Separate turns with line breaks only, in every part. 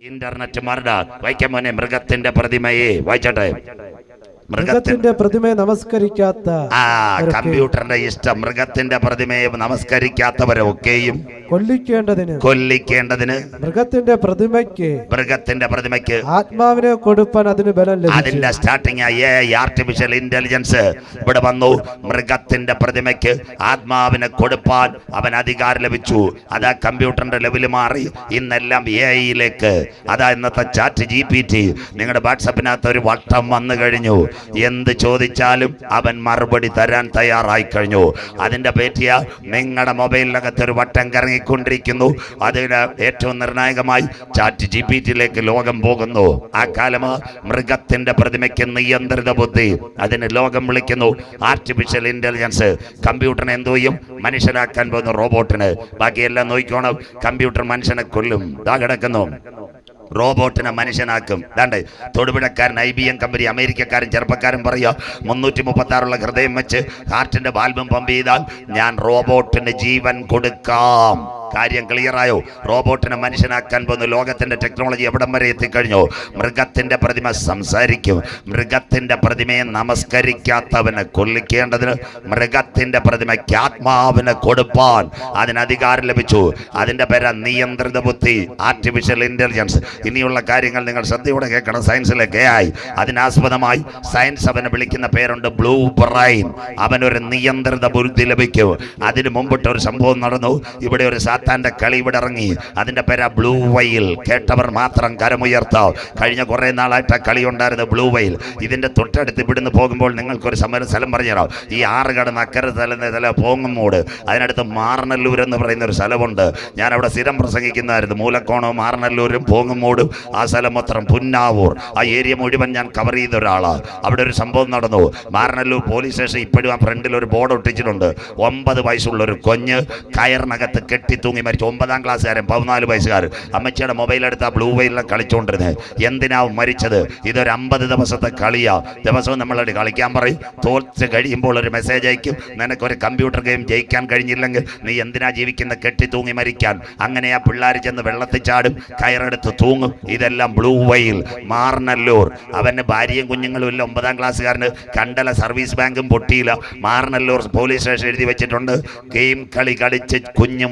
Internet murder വായിക്കാൻ മോനെ മൃഗത്തിന്റെ പ്രതിമയെ വായിച്ചോട്ടെ. മൃഗത്തിന്റെ
പ്രതിമയെ നമസ്കരിക്കാത്ത
ആ കമ്പ്യൂട്ടറിന്റെ ഇഷ്ടം. മൃഗത്തിന്റെ പ്രതിമയെ നമസ്കരിക്കാത്തവരൊക്കെയും
കൊല്ലിക്കേണ്ടതിന്
കൊല്ലിക്കേണ്ടതിന്
മൃഗത്തിന്റെ പ്രതിമയ്ക്ക്
മൃഗത്തിന്റെ പ്രതിമയ്ക്ക്
ആത്മാവിനെ കൊടുപ്പാൻ അതിന് ബലം
അതിന്റെ സ്റ്റാർട്ടിങ് ആർട്ടിഫിഷ്യൽ ഇന്റലിജൻസ് ഇവിടെ വന്നു. മൃഗത്തിന്റെ പ്രതിമയ്ക്ക് ആത്മാവിനെ കൊടുപ്പാൻ അവൻ അധികാരം ലഭിച്ചു. അതാ കമ്പ്യൂട്ടറിന്റെ ലെവൽ മാറി. ഇന്നെല്ലാം എ ഐയിലേക്ക് അതാ ഇന്നത്തെ ചാറ്റ് ജി പി ടി നിങ്ങളുടെ വാട്സപ്പിനകത്ത് ഒരു വട്ടം വന്നു കഴിഞ്ഞു. എന്ത് ചോദിച്ചാലും അവൻ മറുപടി തരാൻ തയ്യാറായി കഴിഞ്ഞു. അതിന്റെ പേറ്റിയ നിങ്ങളുടെ മൊബൈലിനകത്ത് ഒരു വട്ടം കറങ്ങിക്കൊണ്ടിരിക്കുന്നു. അതിന് ഏറ്റവും നിർണായകമായി ചാറ്റ് ജി പി ടിയിലേക്ക് ലോകം പോകുന്നു. ആ കാലം മൃഗത്തിന്റെ പ്രതിമയ്ക്ക് നിയന്ത്രിത ബുദ്ധി. അതിന് ലോകം വിളിക്കുന്നു. ആർട്ടിഫിഷ്യൽ ഇന്റലിജൻസ് കമ്പ്യൂട്ടറിനെ എന്തോ ചെയ്യും? മനുഷ്യനാക്കാൻ പോകുന്ന റോബോട്ടിന് ബാക്കിയെല്ലാം നോക്കിക്കോണം. കമ്പ്യൂട്ടർ മനുഷ്യനെ കൊല്ലും. ഇതാ കിടക്കുന്നു. റോബോട്ടിനെ മനുഷ്യനാക്കും. ദാണ്ട് തൊടുപുഴക്കാരൻ ഐ ബി എം കമ്പനി അമേരിക്കക്കാരൻ ചെറുപ്പക്കാരൻ പറയുക മുന്നൂറ്റി മുപ്പത്തി ആറുള്ള ഹൃദയം വെച്ച് ഹാർട്ടിന്റെ ബാൽബം പമ്പ് ചെയ്താൽ ഞാൻ റോബോട്ടിന് ജീവൻ കൊടുക്കാം. കാര്യം ക്ലിയറായോ? റോബോട്ടിനെ മനുഷ്യനാക്കാൻ പോകുന്ന ലോകത്തിന്റെ ടെക്നോളജി എവിടം വരെ എത്തിക്കഴിഞ്ഞു? മൃഗത്തിന്റെ പ്രതിമ സംസാരിക്കും. മൃഗത്തിന്റെ പ്രതിമയെ നമസ്കരിക്കാത്തവനെ കൊല്ലിക്കേണ്ടതിന് മൃഗത്തിന്റെ പ്രതിമയ്ക്ക് ആത്മാവിനെ കൊടുപ്പാൻ അതിന് അധികാരം ലഭിച്ചു. അതിന്റെ പേര നിയന്ത്രിത ബുദ്ധി ആർട്ടിഫിഷ്യൽ ഇന്റലിജൻസ് ഇനിയുള്ള കാര്യങ്ങൾ നിങ്ങൾ ശ്രദ്ധയോടെ കേൾക്കണം. സയൻസിലേക്ക് ആയി. അതിനാസ്പദമായി സയൻസ് അവനെ വിളിക്കുന്ന പേരുണ്ട് ബ്ലൂ ബ്രൈൻ. അവനൊരു നിയന്ത്രിത ബുദ്ധി ലഭിക്കും. അതിന് മുമ്പിട്ട് ഒരു സംഭവം നടന്നു. ഇവിടെ ഒരു സാത്താന്റെ കളി ഇവിടെ ഇറങ്ങി. അതിന്റെ പേരാ ബ്ലൂ വൈൽ കേട്ടവർ മാത്രം കരമുയർത്താവും കഴിഞ്ഞ കുറെ നാളായിട്ട് കളി ഉണ്ടായിരുന്നു ബ്ലൂ വൈൽ ഇതിന്റെ തൊട്ടടുത്ത് ഇവിടുന്ന് പോകുമ്പോൾ നിങ്ങൾക്കൊരു സമര സ്ഥലം പറഞ്ഞുതരാം. ഈ ആറ് കടന്ന് അക്കരെ തല തല പോങ്ങുമൂട്. അതിനടുത്ത് മാറനല്ലൂർ എന്ന് പറയുന്ന ഒരു സ്ഥലമുണ്ട്. ഞാൻ അവിടെ സ്ഥിരം പ്രസംഗിക്കുന്നതായിരുന്നു. മൂലക്കോണവും മാറനല്ലൂരും പോങ്ങുമൂടും. ആ സ്ഥലം മൊത്തം പുന്നാവൂർ. ആ ഏരിയ മുഴുവൻ ഞാൻ കവർ ചെയ്ത ഒരാളാണ് അവിടെ ഒരു സംഭവം നടന്നു. മാറനല്ലൂർ പോലീസ് സ്റ്റേഷൻ ഇപ്പോഴും ആ ഫ്രണ്ടിൽ ഒരു ബോർഡ് ഒട്ടിച്ചിട്ടുണ്ട്. ഒമ്പത് വയസ്സുള്ള ഒരു കൊഞ്ഞ് കയറിനകത്ത് കെട്ടി തൂങ്ങി മരിച്ചു. ഒമ്പതാം ക്ലാസ്സുകാരൻ പതിനാല് വയസ്സുകാരൻ. അമ്മച്ചിയുടെ മൊബൈൽ എടുത്ത് ആ ബ്ലൂ വെയിലിൽ കളിച്ചുകൊണ്ടിരുന്നത് എന്തിനാവും മരിച്ചത്? ഇതൊരു അമ്പത് ദിവസത്തെ കളിയാ. ദിവസവും നമ്മളോട് കളിക്കാൻ പറയും. തോൽച്ച് കഴിയുമ്പോൾ ഒരു മെസ്സേജ് അയക്കും. നിനക്കൊരു കമ്പ്യൂട്ടർ ഗെയിം ജയിക്കാൻ കഴിഞ്ഞില്ലെങ്കിൽ നീ എന്തിനാ ജീവിക്കുന്ന കെട്ടി തൂങ്ങി മരിക്കാൻ. അങ്ങനെ ആ പിള്ളേർ ചെന്ന് വെള്ളത്തിൽ ചാടും. കയറെടുത്ത് തൂങ്ങും. ഇതെല്ലാം ബ്ലൂ വെയിൽ മാർനല്ലൂർ. അവന് ഭാര്യയും കുഞ്ഞുങ്ങളും ഇല്ല. ഒമ്പതാം ക്ലാസ്സുകാരന് കണ്ടല സർവീസ് ബാങ്കും പൊട്ടിയില്ല. മാർനല്ലൂർ പോലീസ് സ്റ്റേഷൻ എഴുതി വെച്ചിട്ടുണ്ട്. ഗെയിം കളി കളിച്ച് കുഞ്ഞ്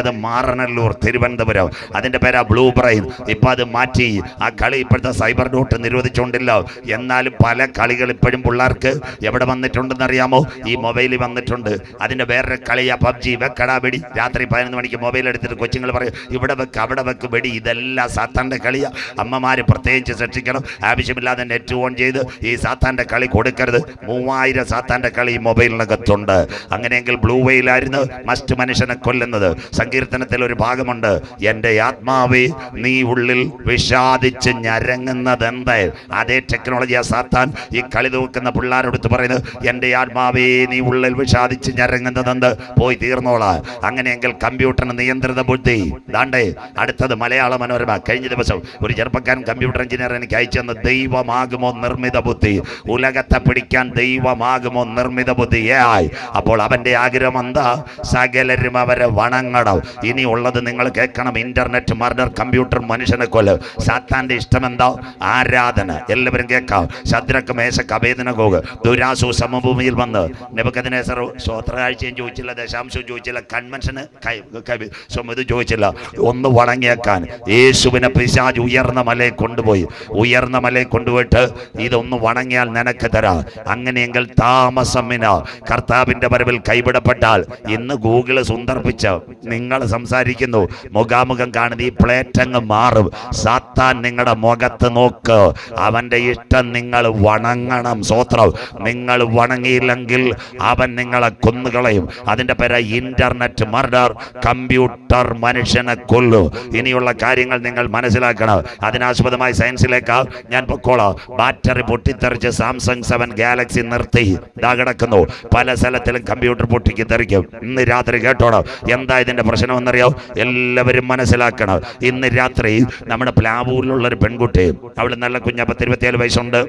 മരിച്ചത് മാറനല്ലൂർ തിരുവനന്തപുരം. അതിന്റെ പേരാ ബ്ലൂ ബ്രെയിൻ ഇപ്പം അത് മാറ്റി. ആ കളി ഇപ്പോഴത്തെ സൈബർ ഡോട്ട് നിരോധിച്ചുകൊണ്ടില്ല. എന്നാലും പല കളികൾ ഇപ്പോഴും പിള്ളേർക്ക് എവിടെ വന്നിട്ടുണ്ടെന്ന് അറിയാമോ? ഈ മൊബൈലിൽ വന്നിട്ടുണ്ട്. അതിന്റെ വേറൊരു കളിയാ പബ്ജി വെക്കടാ വെടി. രാത്രി പതിനൊന്ന് മണിക്ക് മൊബൈൽ എടുത്തിട്ട് കൊച്ചുങ്ങൾ പറയും ഇവിടെ വെക്ക് അവിടെ വെക്ക് വെടി. ഇതെല്ലാം സാത്താന്റെ കളിയാ. അമ്മമാർ പ്രത്യേകിച്ച് സൃഷ്ടിക്കണം. ആവശ്യമില്ലാതെ നെറ്റ് ഓൺ ചെയ്ത് ഈ സാത്താന്റെ കളി കൊടുക്കരുത്. മൂവായിരം സാത്താന്റെ കളി ഈ മൊബൈലിനകത്തുണ്ട് അങ്ങനെയെങ്കിൽ ബ്ലൂ വെയിലായിരുന്നു മസ്റ്റ് മനുഷ്യനെ കൊല്ലുന്നത്. സങ്കീർത്തനത്തിൽ ഒരു ഭാഗമുണ്ട്. എന്റെ ആത്മാവേ നീ ഉള്ളിൽ വിഷാദിച്ച് ഞരങ്ങുന്നത് എന്ത്? അതേ ടെക്നോളജിയാ സാത്താൻ ഈ കളി തൂക്കുന്ന പിള്ളേരോടുത്ത് പറയുന്നത് എന്റെ ആത്മാവേ നീ ഉള്ളിൽ വിഷാദിച്ച് ഞരങ്ങുന്നത് എന്ത്? പോയി തീർന്നോളാ. അങ്ങനെയെങ്കിൽ കമ്പ്യൂട്ടറിന് നിയന്ത്രിത ബുദ്ധി. ദാണ്ടേ അടുത്തത് മലയാള മനോരമ. കഴിഞ്ഞ ദിവസം ഒരു ചെറുപ്പക്കാരൻ കമ്പ്യൂട്ടർ എഞ്ചിനീയർ എനിക്ക് അയച്ചു തന്ന ദൈവമാകുമോ നിർമ്മിത ബുദ്ധി? ഉലകത്തെ പിടിക്കാൻ ദൈവമാകുമോ നിർമ്മിത ബുദ്ധി? ഏ ആയി അപ്പോൾ അവന്റെ ആഗ്രഹം എന്താ? സകലരും അവരെ വണങ്ങണം. ഇനി ഉള്ളത് നിങ്ങൾ കേൾക്കണം. ഇന്റർനെറ്റ് മർഡർ കമ്പ്യൂട്ടർ മനുഷ്യനെ കൊല്ല്. സാത്താന്റെ ഇഷ്ടം എന്താ ആരാധന. എല്ലാവരും കേൾക്കാം. Shadrach മേശക്ക് അഭേദന Coke. ദുരാസു സമഭൂമിയിൽ വന്ന്. നെബക്കതിനേസർ സ്വോത്രകാഴ്ചയും ചോദിച്ചില്ല ദശാംശവും ചോദിച്ചില്ല. കൺവെൻഷന് ചോദിച്ചില്ല. ഒന്ന് വണങ്ങിയേക്കാൻ യേശുവിനെ പിശാജ് ഉയർന്ന മലയെ കൊണ്ടുപോയി. ഉയർന്ന മലയെ കൊണ്ടുപോയിട്ട് ഇതൊന്ന് വണങ്ങിയാൽ നിനക്ക് തരാ. അങ്ങനെയെങ്കിൽ താമസമിന. കർത്താവിന്റെ വരവിൽ കൈവിടപ്പെട്ടാൽ ഇന്ന് ഗൂഗിൾ സുന്ദർപ്പിച്ച നിങ്ങൾ സംസാരിക്കുന്നു. മുഖാമുഖം കാണുന്ന ഈ പ്ലേറ്റ് അങ്ങ് മാറും. സാത്താൻ നിങ്ങളുടെ മുഖത്ത് നോക്ക്. അവന്റെ ഇഷ്ടം നിങ്ങൾ വണങ്ങണം. സ്വത്രം നിങ്ങൾ വണങ്ങിയില്ലെങ്കിൽ അവൻ നിങ്ങളെ കൊന്നുകളയും. അതിന്റെ പേര് ഇന്റർനെറ്റ് മർഡർ കമ്പ്യൂട്ടർ മനുഷ്യനെ കൊല്ലു. ഇനിയുള്ള കാര്യങ്ങൾ നിങ്ങൾ മനസ്സിലാക്കണം. അതിനാസ്പദമായി സയൻസിലേക്ക് ഞാൻ പൊക്കോളാം. ബാറ്ററി പൊട്ടിത്തെറിച്ച് സാംസങ് സെവൻ ഗാലക്സി നിർത്തി. ഇതാ കിടക്കുന്നു. പല സ്ഥലത്തിലും കമ്പ്യൂട്ടർ പൊട്ടിക്ക് തെറിക്കും ഇന്ന് രാത്രി കേട്ടോണം. എന്താ ഇതിന്റെ പ്രശ്നം? എന്നറിയാം എല്ലാവരും മനസ്സിലാക്കണം. ഇന്ന് രാത്രി നമ്മുടെ പ്ലാവൂരിലുള്ള ഒരു പെൺകുട്ടി അവൾ നല്ല കുഞ്ഞ പത്തിരുപത്തിയേഴ് വയസ്സുണ്ട്.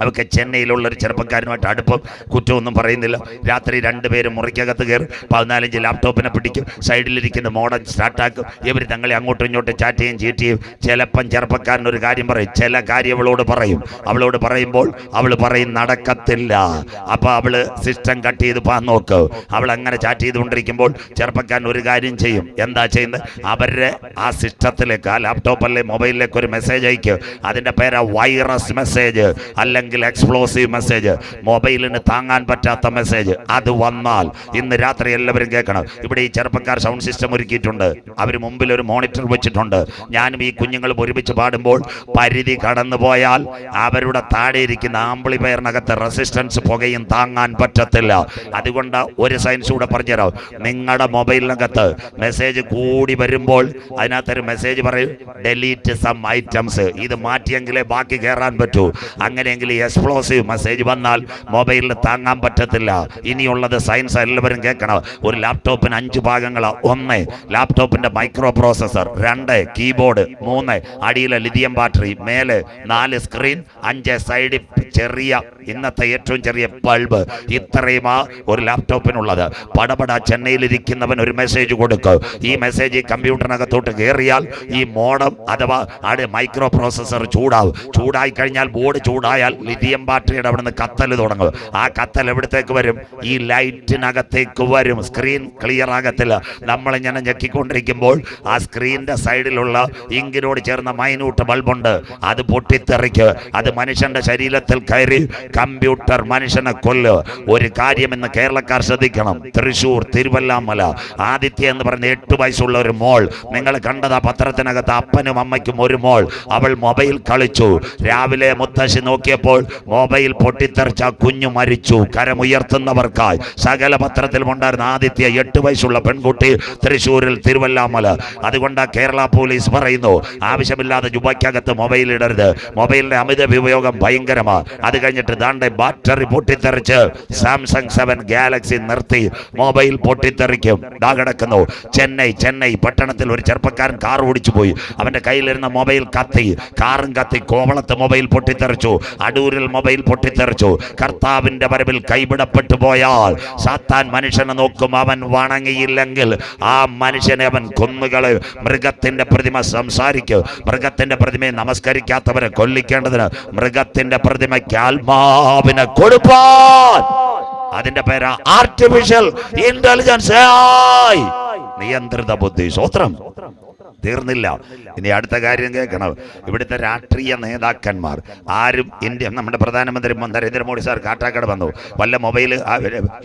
അവർക്ക് ചെന്നൈയിലുള്ള ഒരു ചെറുപ്പക്കാരനുമായിട്ട് അടുപ്പം കുറ്റമൊന്നും പറയുന്നില്ല. രാത്രി രണ്ടുപേരും മുറിക്കകത്ത് കയറും. പതിനാലഞ്ച് ലാപ്ടോപ്പിനെ പിടിക്കും. സൈഡിലിരിക്കുന്ന മോഡൽ സ്റ്റാർട്ടാക്കും ഇവർ തങ്ങളെ അങ്ങോട്ടും ഇങ്ങോട്ടും ചാറ്റ് ചെയ്യും ചീറ്റ് ചിലപ്പം ചെറുപ്പക്കാരൻ ഒരു കാര്യം പറയും. ചില കാര്യം അവളോട് പറയും. അവളോട് പറയുമ്പോൾ അവൾ പറയും നടക്കത്തില്ല. അപ്പോൾ അവൾ സിസ്റ്റം കട്ട് ചെയ്ത് പാൻ നോക്ക്. അവൾ അങ്ങനെ ചാറ്റ് ചെയ്തുകൊണ്ടിരിക്കുമ്പോൾ ചെറുപ്പക്കാരൻ ഒരു കാര്യം ചെയ്യും. എന്താ ചെയ്യുന്നത്? അവരുടെ ആ സിസ്റ്റത്തിലേക്ക് ആ ലാപ്ടോപ്പ് അല്ലെ മൊബൈലിലേക്ക് ഒരു മെസ്സേജ് അയക്കും. അതിന്റെ പേരാ വൈറസ് മെസ്സേജ്. അല്ലെങ്കിൽ എക്സ്പ്ലോസീവ് മെസ്സേജ് മൊബൈലിന് താങ്ങാൻ പറ്റാത്ത മെസ്സേജ് അത് വന്നാൽ ഇന്ന് രാത്രി എല്ലാവരും കേൾക്കണം. ഇവിടെ ഈ ചെറുപ്പക്കാർ സൗണ്ട് സിസ്റ്റം ഒരുക്കിയിട്ടുണ്ട്. അവർ മുമ്പിൽ ഒരു മോണിറ്റർ വെച്ചിട്ടുണ്ട്. ഞാനും ഈ കുഞ്ഞുങ്ങളും ഒരുമിച്ച് പാടുമ്പോൾ പരിധി കടന്നു പോയാൽ അവരുടെ താഴെ ഇരിക്കുന്ന ആംപ്ലിഫയറിനകത്ത് റെസിസ്റ്റൻസ് പുകയും താങ്ങാൻ പറ്റത്തില്ല. അതുകൊണ്ട് ഒരു സയൻസ് കൂടെ പറഞ്ഞുതരാം. നിങ്ങളുടെ മൊബൈലിനകത്ത് മെസ്സേജ് കൂടി വരുമ്പോൾ അതിനകത്തൊരു മെസ്സേജ് പറയും ഡെലീറ്റ് സം ഐറ്റംസ് ഇത് മാറ്റിയെങ്കിലേ ബാക്കി കയറാൻ പറ്റൂ. അങ്ങനെയെങ്കിൽ എക്സ്പ്ലോസീവ് മെസ്സേജ് വന്നാൽ മൊബൈലിൽ താങ്ങാൻ പറ്റത്തില്ല. ഇനിയുള്ളത് സയൻസ് എല്ലാവരും കേൾക്കണം. ഒരു ലാപ്ടോപ്പിന് അഞ്ച് ഭാഗങ്ങളാണ് ഒന്ന് ലാപ്ടോപ്പിന്റെ മൈക്രോ പ്രോസസർ രണ്ട് കീബോർഡ് മൂന്ന് അടിയിലെ ലിഥിയം ബാറ്ററി മേലെ നാല് സ്ക്രീൻ അഞ്ച് സൈഡിൽ ചെറിയ ഇന്നത്തെ ഏറ്റവും ചെറിയ ബൾബ് ഇത്രയുമാ ഒരു ലാപ്ടോപ്പിനുള്ളത് പടപട ചെന്നൈയിലിരിക്കുന്നവൻ ഒരു മെസ്സേജ് കൊടുക്കും. ഈ മെസ്സേജ് ഈ കമ്പ്യൂട്ടറിനകത്തോട്ട് കയറിയാൽ ഈ മോഡം അഥവാ അവിടെ മൈക്രോ പ്രോസസർ ചൂടാവും. ചൂടായി കഴിഞ്ഞാൽ ബോർഡ് ചൂടായാൽ ലിഥിയം ബാറ്ററിയുടെ അവിടെ നിന്ന് കത്തൽ തുടങ്ങും. ആ കത്തൽ എവിടത്തേക്ക് വരും? ഈ ലൈറ്റിനകത്തേക്ക് വരും. സ്ക്രീൻ ക്ലിയർ ആകത്തില്ല. നമ്മളിങ്ങനെ ഞെക്കിക്കൊണ്ടിരിക്കുമ്പോൾ ആ സ്ക്രീന്റെ സൈഡിലുള്ള ഇങ്കിനോട് ചേർന്ന മൈന്യൂട്ട് ബൾബുണ്ട്. അത് പൊട്ടിത്തെറിക്ക്. അത് മനുഷ്യന്റെ ശരീരത്തിൽ കയറി കമ്പ്യൂട്ടർ മനുഷ്യനെ കൊല്ല്. ഒരു കാര്യം ഇന്ന് കേരളക്കാർ ശ്രദ്ധിക്കണം. തൃശൂർ തിരുവല്ലാമല. ആദിത്യ എന്ന് പറയുന്ന എട്ട് വയസ്സുള്ള ഒരു മോൾ. നിങ്ങൾ കണ്ടത് ആ പത്രത്തിനകത്ത് അപ്പനും അമ്മയ്ക്കും ഒരു മോൾ. അവൾ മൊബൈൽ കളിച്ചു. രാവിലെ മുത്തശ്ശി നോക്കിയപ്പോൾ മൊബൈൽ പൊട്ടിത്തെറിച്ച കുഞ്ഞു മരിച്ചു. കരമുയർത്തുന്നവർക്കായി. സകല പത്രത്തിലും ഉണ്ടായിരുന്ന ആദിത്യ എട്ട് വയസ്സുള്ള പെൺകുട്ടി തൃശൂരിൽ തിരുവല്ലാമല. അതുകൊണ്ട് കേരള പോലീസ് പറയുന്നു ആവശ്യമില്ലാതെ ജുബയ്ക്കകത്ത് മൊബൈൽ ഇടരുത്. മൊബൈലിന്റെ അമിത ഉപയോഗം ഭയങ്കരമാണ് അത് കഴിഞ്ഞിട്ട് ദാണ്ടെ ബാറ്ററി പൊട്ടിത്തെറിച്ച് സാംസങ് സെവൻ ഗാലക്സി നിർത്തി മൊബൈൽ പൊട്ടിത്തെറിക്കും. ദാ കിടക്കുന്നു. ചെന്നൈ ചെന്നൈ പട്ടണത്തിൽ ഒരു ചെറുപ്പക്കാരൻ കാർ ഓടിച്ചു പോയി അവന്റെ കയ്യിലിരുന്ന മൊബൈൽ കത്തി. കാറും കത്തി. കോവളത്ത് മൊബൈൽ പൊട്ടിത്തെറിച്ചു. അടൂരിൽ മൊബൈൽ പൊട്ടിത്തെറിച്ചു. കർത്താവിന്റെ വരവിൽ കൈവിടപ്പെട്ടു പോയാൽ സാത്താൻ മനുഷ്യനെ നോക്കും അവൻ വണങ്ങിയില്ലെങ്കിൽ ആ മനുഷ്യനെ അവൻ കൊന്നുകൾ. മൃഗത്തിന്റെ പ്രതിമ സംസാരിക്കും. മൃഗത്തിന്റെ പ്രതിമയെ നമസ്കരിക്കാത്തവരെ കൊല്ലിക്കേണ്ടതിന് മൃഗത്തിന്റെ പ്രതിമയ്ക്ക് ആത്മാവിനെ കൊടുപ്പാൻ. അതിന്റെ പേരാ ആർട്ടിഫിഷ്യൽ ഇന്റലിജൻസ് നിയന്ത്രിത ബുദ്ധി. സ്വത്രം തീർന്നില്ല. ഇനി അടുത്ത കാര്യം കേൾക്കണം. ഇവിടുത്തെ രാഷ്ട്രീയ നേതാക്കന്മാർ ആരും ഇന്ത്യ നമ്മുടെ പ്രധാനമന്ത്രി നരേന്ദ്രമോദി സാർ കാട്ടാക്കട വന്നു. വല്ല മൊബൈൽ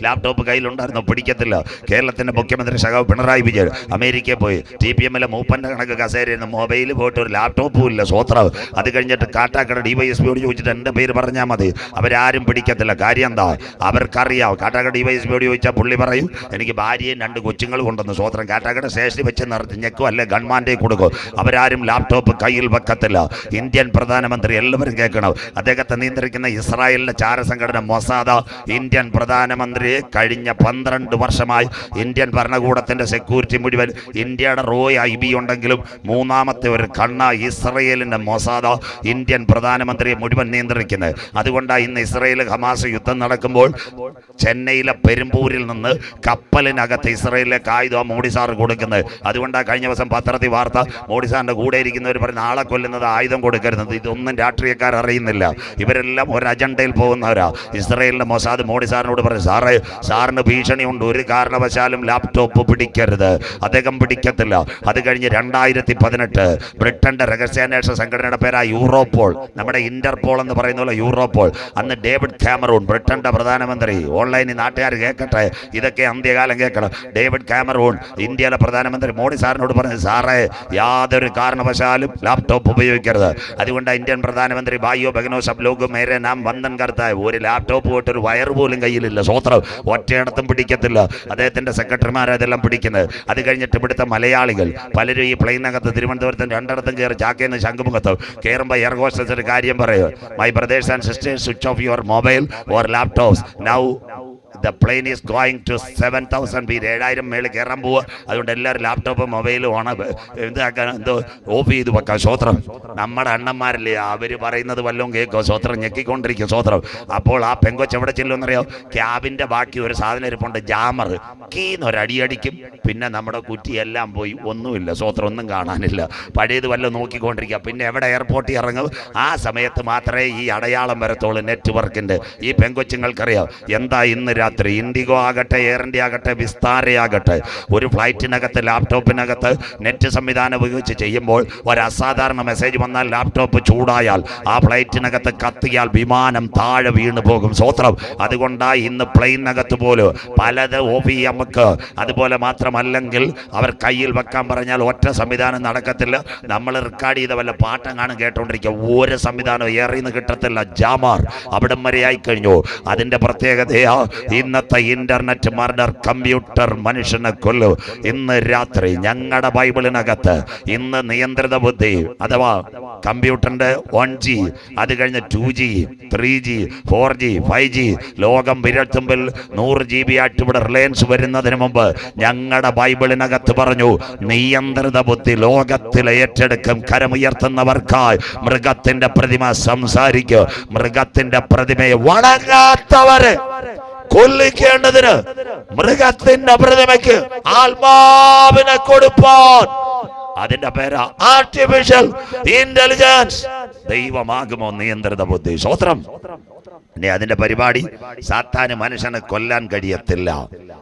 ലാപ്ടോപ്പ് കയ്യിലുണ്ടായിരുന്നു? പിടിക്കത്തില്ല. കേരളത്തിന്റെ മുഖ്യമന്ത്രി സഖാവ് പിണറായി വിജയൻ അമേരിക്കയിൽ പോയി. ടി പി എമ്മിലെ മൂപ്പന്റെ കണക്ക് കസേരയിരുന്നു മൊബൈൽ പോയിട്ട് ഒരു ലാപ്ടോപ്പും ഇല്ല. സ്വത്രാവ് അത് കഴിഞ്ഞിട്ട് കാട്ടാക്കട ഡി വൈ എസ് പിയോട് ചോദിച്ചിട്ട് എന്റെ പേര് പറഞ്ഞാൽ മതി. അവരാരും പിടിക്കത്തില്ല. കാര്യം എന്താ? അവർക്കറിയാം. കാട്ടാക്കട ഡി വൈ എസ് പിയോട് ചോദിച്ചാൽ പുള്ളി പറയും എനിക്ക് ഭാര്യയും രണ്ട് കൊച്ചുങ്ങളും ഉണ്ടെന്ന്. സ്വത്രം കാട്ടാക്കട സ്റ്റേഷനിൽ വെച്ച് നിർത്തി. ഞെക്കും അല്ലെ ഗൺമാന്റെ കൊടുക്കും. അവരാരും ലാപ്ടോപ്പ് കയ്യിൽ വെക്കത്തില്ല. ഇന്ത്യൻ പ്രധാനമന്ത്രി എല്ലാവരും കേൾക്കണം. അദ്ദേഹത്തെ നിയന്ത്രിക്കുന്ന ഇസ്രായേലിന്റെ ചാരസംഘടന മൊസാദ ഇന്ത്യൻ പ്രധാനമന്ത്രിയെ കഴിഞ്ഞ പന്ത്രണ്ട് വർഷമായി ഇന്ത്യൻ ഭരണകൂടത്തിന്റെ സെക്യൂരിറ്റി മുഴുവൻ ഇന്ത്യയുടെ റോയ് ഐ ബി ഉണ്ടെങ്കിലും മൂന്നാമത്തെ ഒരു കണ്ണ ഇസ്രയേലിന്റെ മൊസാദ ഇന്ത്യൻ പ്രധാനമന്ത്രിയെ മുഴുവൻ നിയന്ത്രിക്കുന്നത്. അതുകൊണ്ടാണ് ഇന്ന് ഇസ്രയേൽ ഹമാസ് യുദ്ധം നടക്കുമ്പോൾ ചെന്നൈയിലെ പെരുമ്പൂരിൽ നിന്ന് കപ്പലിനകത്ത് ഇസ്രയേലിലേക്ക് ആയുധം മോഡി സാർ കൊടുക്കുന്നത്. അതുകൊണ്ടാണ് കഴിഞ്ഞ ദിവസം പത്രത്തിൽ വാർത്ത മോഡി സാറിന്റെ കൂടെ ഇരിക്കുന്നവർ പറഞ്ഞ ആളെ കൊല്ലുന്നത് ആയുധം കൊടുക്കരുത് ഇതൊന്നും രാഷ്ട്രീയക്കാർ അറിയുന്നില്ല. ഇവരെല്ലാം ഒരു അജണ്ടയിൽ പോകുന്നവരാ. ഇസ്രയേലിന്റെ മൊസാദ് മോഡി സാറിനോട് പറഞ്ഞു സാറേ സാറിന് ഭീഷണിയുണ്ട്. ഒരു കാരണവശാലും ലാപ്ടോപ്പ് പിടിക്കരുത്. അദ്ദേഹം പിടിക്കത്തില്ല. അത് കഴിഞ്ഞ് രണ്ടായിരത്തി പതിനെട്ട് ബ്രിട്ടന്റെ രഹസ്യാന്വേഷണ സംഘടനയുടെ പേരാ യൂറോപ്പോൾ നമ്മുടെ ഇന്റർപോൾ എന്ന് പറയുന്ന പോലെ യൂറോപ്പോൾ അന്ന് ഡേവിഡ് ക്യാമറൂൺ ബ്രിട്ടന്റെ പ്രധാനമന്ത്രി. ഓൺലൈനിൽ നാട്ടുകാർ കേൾക്കട്ടെ ഇതൊക്കെ അന്ത്യകാലം കേൾക്കണം. ഡേവിഡ് ക്യാമറൂൺ ഇന്ത്യയിലെ പ്രധാനമന്ത്രി മോഡി സാറിനോട് പറഞ്ഞു സാറേ യാതൊരു കാരണവശാലും ലാപ്ടോപ്പ് ഉപയോഗിക്കരുത്. അതുകൊണ്ട് ഇന്ത്യൻ പ്രധാനമന്ത്രി ബായോ ബഗനോ സബ് ലോക് മേരെ നാം വന്ദൻ കർത്തായ ഒരു ലാപ്ടോപ്പ് പോയിട്ട് ഒരു വയർ പോലും കയ്യിലില്ല. സ്വത്രം ഒറ്റയിടത്തും പിടിക്കത്തില്ല. അദ്ദേഹത്തിന്റെ സെക്രട്ടറിമാർ അതെല്ലാം പിടിക്കുന്നത്. അത് കഴിഞ്ഞിട്ട് ഇവിടുത്തെ മലയാളികൾ പലരും ഈ പ്ലെയിനകത്ത് തിരുവനന്തപുരത്തും രണ്ടിടത്തും കയറി ചാക്കേന്ന് ശംഖുമുഖത്ത് കയറുമ്പോൾ എയർ ഹോസ്റ്റസ് ഒരു കാര്യം പറയുക my brothers and sisters switch off your mobile or laptops now the plane is going to seven thousand feet ഏഴായിരം മേളിൽ കയറാൻ പോവുക. അതുകൊണ്ട് എല്ലാവരും ലാപ്ടോപ്പും മൊബൈലും ഓണ എന്താക്കാൻ എന്തോ ഓഫ് ചെയ്ത് വെക്കാം. സ്വോത്രം നമ്മുടെ അണ്ണന്മാരല്ലേ? അവർ പറയുന്നത് വല്ലതും കേൾക്കോ? സ്വോത്രം ഞെക്കിക്കൊണ്ടിരിക്കും. സ്വോത്രം അപ്പോൾ ആ പെങ്കൊച്ച് എവിടെ ചെല്ലുമെന്നറിയോ? ക്യാബിന്റെ ബാക്കി ഒരു സാധനം ഇരിപ്പുണ്ട്. ജാമർ. കീന്നൊരടിയടിക്കും. പിന്നെ നമ്മുടെ കുറ്റി എല്ലാം പോയി. ഒന്നുമില്ല. സ്വോത്രം ഒന്നും കാണാനില്ല. പഴയത് വല്ലതും നോക്കിക്കൊണ്ടിരിക്കുക. പിന്നെ എവിടെ എയർപോർട്ടിൽ ഇറങ്ങും? ആ സമയത്ത് മാത്രമേ ഈ അടയാളം വരത്തുള്ളൂ. നെറ്റ്വർക്കിന്റെ ഈ പെങ്കൊച്ചുങ്ങൾക്കറിയാം? എന്താ ഇന്ന് രാത്രി ഇൻഡിഗോ ആകട്ടെ എയർ ഇന്ത്യ ആകട്ടെ വിസ്താരയാകട്ടെ ഒരു ഫ്ലൈറ്റിനകത്ത് ലാപ്ടോപ്പിനകത്ത് നെറ്റ് സംവിധാനം ഉപയോഗിച്ച് ചെയ്യുമ്പോൾ ഒരു അസാധാരണ മെസ്സേജ് വന്നാൽ ലാപ്ടോപ്പ് ചൂടായാൽ ആ ഫ്ലൈറ്റിനകത്ത് കത്തിയാൽ വിമാനം താഴെ വീണു പോകും. സ്വോത്രം അതുകൊണ്ടായി ഇന്ന് പ്ലെയിനകത്ത് പോലും പലത് ഓഫ് നമുക്ക് അതുപോലെ മാത്രമല്ലെങ്കിൽ അവർ കയ്യിൽ വെക്കാൻ പറഞ്ഞാൽ ഒറ്റ സംവിധാനം നടക്കത്തില്ല. നമ്മൾ റെക്കോർഡ് ചെയ്ത വല്ല പാട്ടങ്ങാനും കേട്ടോണ്ടിരിക്കുക ഒരു സംവിധാനം ഏറിന്ന് കിട്ടത്തില്ല. ജാമാർ അവിടം വരെ ആയി കഴിഞ്ഞു അതിന്റെ പ്രത്യേകതയാ ഇന്നത്തെ ഇന്റർനെറ്റ് മർഡർ കമ്പ്യൂട്ടർ മനുഷ്യനെ കൊല്ലു. ഇന്ന് രാത്രി ഞങ്ങളുടെ ബൈബിളിനകത്ത് ഇന്ന് നിയന്ത്രിത ബുദ്ധി അഥവാ കമ്പ്യൂട്ടറിന്റെ വൺ ജി അത് കഴിഞ്ഞ് two G three G four G five G ലോകം വിരൽത്തുമ്പിൽ നൂറ് ജി ബി ആയിട്ട് ഇവിടെ റിലയൻസ് വരുന്നതിന് മുമ്പ് ഞങ്ങളുടെ ബൈബിളിനകത്ത് പറഞ്ഞു നിയന്ത്രിത ബുദ്ധി ലോകത്തിലെ ഏറ്റെടുക്കും കരമുയർത്തുന്നവർക്കായി മൃഗത്തിന്റെ പ്രതിമ സംസാരിക്കും. മൃഗത്തിന്റെ പ്രതിമയെ വണങ്ങാത്തവര്. കൊല്ലിക്കേണ്ടതിന് മൃഗത്തിന്റെ പ്രതിമയ്ക്ക് ആത്മാവിനെ കൊടുപ്പാൻ. അതിന്റെ പേരാ ആർട്ടിഫിഷ്യൽ ഇന്റലിജൻസ് ദൈവമാകുമോ നിയന്ത്രിത ബുദ്ധി? സ്വത്രം അതിന്റെ പരിപാടി സാത്താന് മനുഷ്യനെ കൊല്ലാൻ കഴിയത്തില്ല.